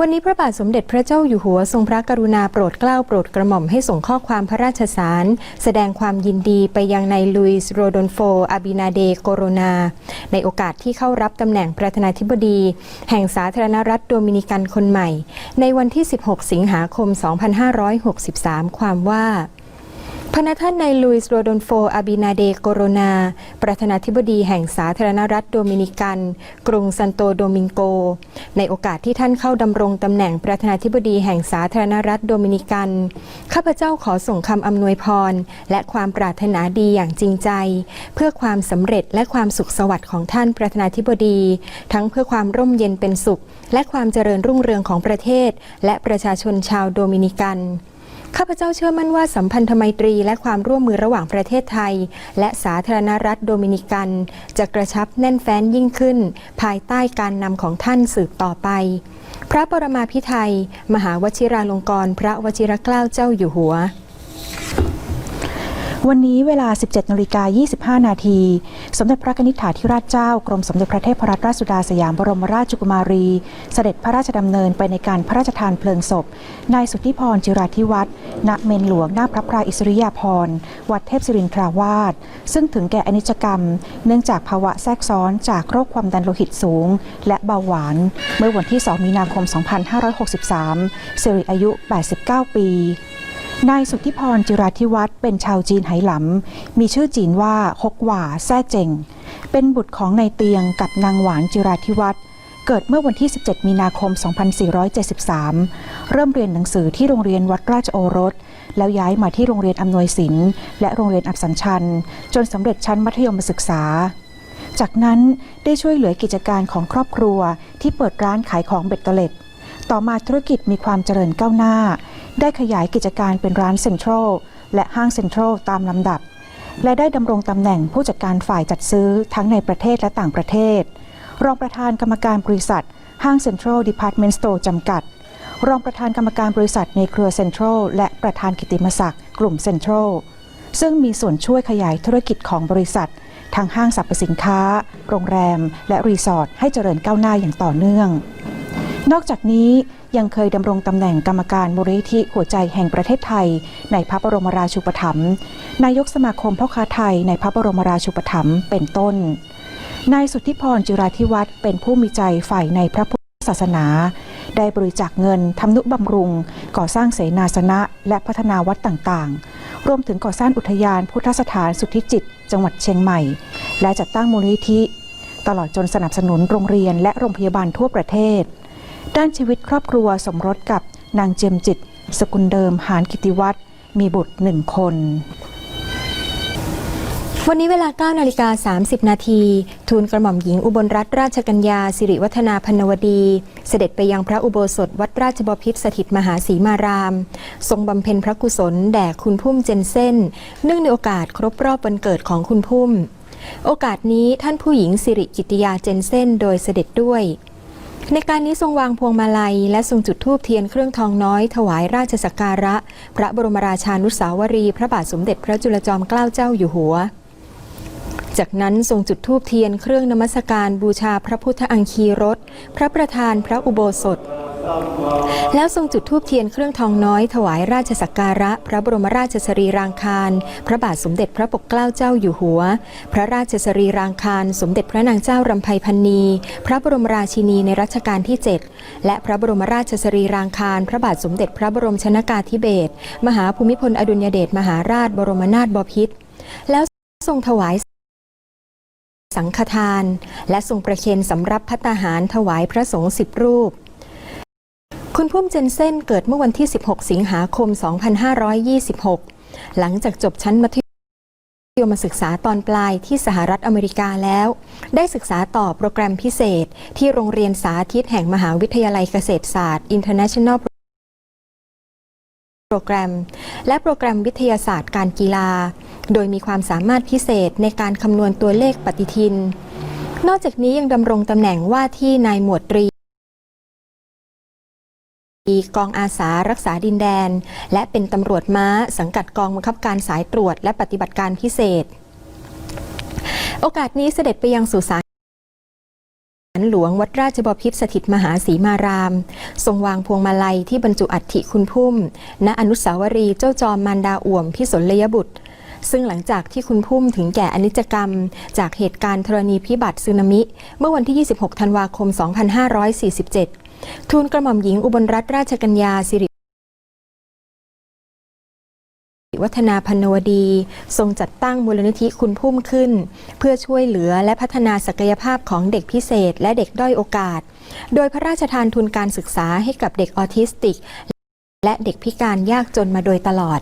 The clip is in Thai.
วันนี้พระบาทสมเด็จพระเจ้าอยู่หัวทรงพระกรุณาโปรดเกล้าโปรดกระหม่อมให้ส่งข้อความพระราชสาร แสดงความยินดีไปยังนายลุยส์โรดอนโฟ อาบินาเดโกโรนา ในโอกาสที่เข้ารับตำแหน่งประธานาธิบดี แห่งสาธารณรัฐโดมินิกันคนใหม่ ในวันที่ 16 สิงหาคม 2563 ความว่า พระท่านนายลุยส์โรดอนโฟ อาบินาเดโกโรนา ประธานาธิบดีแห่งสาธารณรัฐโดมินิกัน กรุงซันโตโดมิงโก ในโอกาสที่ท่านเข้าดำรงตำแหน่งประธานาธิบดีแห่งสาธารณรัฐโดมินิกัน ข้าพเจ้าขอส่งคำอำนวยพร และความปรารถนาดีอย่างจริงใจ เพื่อความสำเร็จและความสุขสวัสดิ์ของท่านประธานาธิบดี ทั้งเพื่อความร่มเย็นเป็นสุข และความเจริญรุ่งเรืองของประเทศ และประชาชนชาวโดมินิกัน ข้าพเจ้าเชื่อมั่นว่าสัมพันธไมตรีและความร่วมมือระหว่างประเทศไทย และสาธารณรัฐโดมินิกัน จะกระชับแน่นแฟ้นยิ่งขึ้น ภายใต้การนำของท่านสืบต่อไป พระปรมาภิไธยมหาวชิราลงกรณ์พระวชิรเกล้าเจ้าอยู่หัว วันนี้เวลา 17นาฬิกา25 นาที สมเด็จพระนิธิถาธิราชเจ้ากรมสมเด็จพระเทพรัตนราชสุดาสยามบรมราชกุมารี เสด็จพระราชดำเนินไปในการพระราชทานเพลิงศพ นายสุทธิพรจิราธิวัฒน์ณเมนหลวงหน้าพระพราอิสริยาภรณ์ วัดเทพศิรินทราวาส ซึ่งถึงแก่อนิจกรรม เนื่องจากภาวะแทรกซ้อนจากโรคความดันโลหิตสูง และเบาหวาน เมื่อวันที่ 2 มีนาคม 2563สิริอายุ 89 ปี นายสุทธิพรจิราธิวัฒน์เป็นชาวจีนไหหลำ มีชื่อจีนว่าฮกหว่าแซ่เจงเป็นบุตรของนายเตียงกับนางหวานจิราธิวัฒน์เกิดเมื่อวันที่ 17 มีนาคม 2473 เริ่มเรียนหนังสือที่โรงเรียนวัดราชโอรส แล้วย้ายมาที่โรงเรียนอำนวยศิลป์และโรงเรียนอับสัญชัญจนสำเร็จชั้นมัธยมศึกษา จากนั้นได้ช่วยเหลือกิจการของครอบครัวที่เปิดร้านขายของเบ็ดเตล็ด ต่อมาธุรกิจมีความเจริญก้าวหน้า ได้ขยายกิจการเป็นร้านเซ็นทรัลและห้างเซ็นทรัลตามลำดับ และได้ดำรงตำแหน่งผู้จัดการฝ่ายจัดซื้อทั้งในประเทศและต่างประเทศ รองประธานกรรมการบริษัท ห้างเซ็นทรัลดีพาร์ตเมนต์สโตร์จำกัด รองประธานกรรมการบริษัทในเครือเซ็นทรัลและประธานกิตติมศักดิ์กลุ่มเซ็นทรัลซึ่งมีส่วนช่วยขยายธุรกิจของบริษัททางห้างสรรพสินค้า โรงแรม และรีสอร์ทให้เจริญก้าวหน้าอย่างต่อเนื่อง นอกจากนี้ยังเคยดำรงตำแหน่งกรรมการมูลนิธิหัวใจแห่งประเทศไทย ในพระบรมราชูปถัมภ์นายกสมาคมพ่อค้าไทยในพระบรมราชูปถัมภ์เป็นต้น นายสุทธิพรจิราธิวัฒน์เป็นผู้มีใจฝ่ายในพระพุทธศาสนา ได้บริจาคเงินทำนุบำรุง ก่อสร้างเสนาสนะ และพัฒนาวัดต่างๆ รวมถึงก่อสร้างอุทยานพุทธสถานสุทธิจิต จังหวัดเชียงใหม่ และจัดตั้งมูลนิธิ ตลอดจนสนับสนุนโรงเรียนและโรงพยาบาลทั่วประเทศ ด้านชีวิตครอบครัวสมรสกับนางเจียมจิต สกุลเดิมหานกิติวัฒน์มีบุตรหนึ่งคน วันนี้เวลา 9 นาฬิกา 30 นาที ทูลกระหม่อมหญิงอุบลรัตนราชกัญญา สิริวัฒนาพนวดี เสด็จไปยังพระอุโบสถวัดราชบพิตรสถิตมหาศรีมาราม ทรงบำเพ็ญพระกุศลแด่คุณพุ่มเจนเซ่นเนื่องในโอกาสครบรอบวันเกิดของคุณพุ่ม โอกาสนี้ท่านผู้หญิงสิริกิติยาเจนเซ่นโดยเสด็จด้วย ในการนี้ทรงวางพวงมาลัย และทรงจุดธูปเทียนเครื่องทองน้อย ถวายราชสักการะ พระบรมราชานุสาวรี พระบาทสมเด็จพระจุลจอมเกล้าเจ้าอยู่หัว จากนั้นทรงจุดธูปเทียนเครื่องนมัสการบูชาพระพุทธอังคีรสพระประธานพระอุโบสถ แล้วทรงจุดธูปเทียนเครื่องทองน้อยถวายราชสักการะ พระบรมราชสรีรางคารพระบาทสมเด็จพระปกเกล้าเจ้าอยู่หัว พระราชสรีรางคารสมเด็จพระนางเจ้ารำไพพันนีพระบรมราชินีในรัชกาลที่ 7 และพระบรมราชสรีรางคารพระบาทสมเด็จพระบรมชนากาธิเบศรมหาภูมิพลอดุลยเดชมหาราชบรมนาถบพิตรแล้วทรงถวายสังฆทาน และทรงประเคนสำรับพัตตาหารถวายพระสงฆ์สิบรูป คุณพุ่มเจนเซนเกิดเมื่อวันที่ 16 สิงหาคม 2526 หลังจากจบชั้นมัธยมศึกษาตอนปลายที่สหรัฐอเมริกาแล้ว ได้ศึกษาต่อโปรแกรมพิเศษ ที่โรงเรียนสาธิตแห่งมหาวิทยาลัยเกษตรศาสตร์ International โปรแกรม และโปรแกรมวิทยาศาสตร์การกีฬา โดยมีความสามารถพิเศษในการคำนวณตัวเลขปฏิทิน นอกจากนี้ยังดำรงตำแหน่งว่าที่นายหมวดตรี กองอาสารักษาดินแดน และเป็นตำรวจม้าสังกัดกองบังคับการสายตรวจ และปฏิบัติการพิเศษ โอกาสนี้เสด็จไปยังสุสานหลวงวัดราชบพิตรสถิตมหาสีมาราม ทรงวางพวงมาลัยที่บรรจุอัฐิคุณพุ่ม ณอนุสาวรีย์เจ้าจอมมารดาอ่วมพิสนลยบุตร ซึ่งหลังจากที่คุณพุ่มถึงแก่อนิจกรรม จากเหตุการณ์ธรณีพิบัติสึนามิ เมื่อวันที่ 26 ธันวาคม 2547 ทูลกระหม่อมหญิงอุบลรัตนราชกัญญาสิริวัฒนาพันวดี ทรงจัดตั้งมูลนิธิคุณพุ่มขึ้น เพื่อช่วยเหลือและพัฒนาศักยภาพของเด็กพิเศษและเด็กด้อยโอกาส โดยพระราชทานทุนการศึกษาให้กับเด็กออทิสติก และเด็กพิการยากจนมาโดยตลอด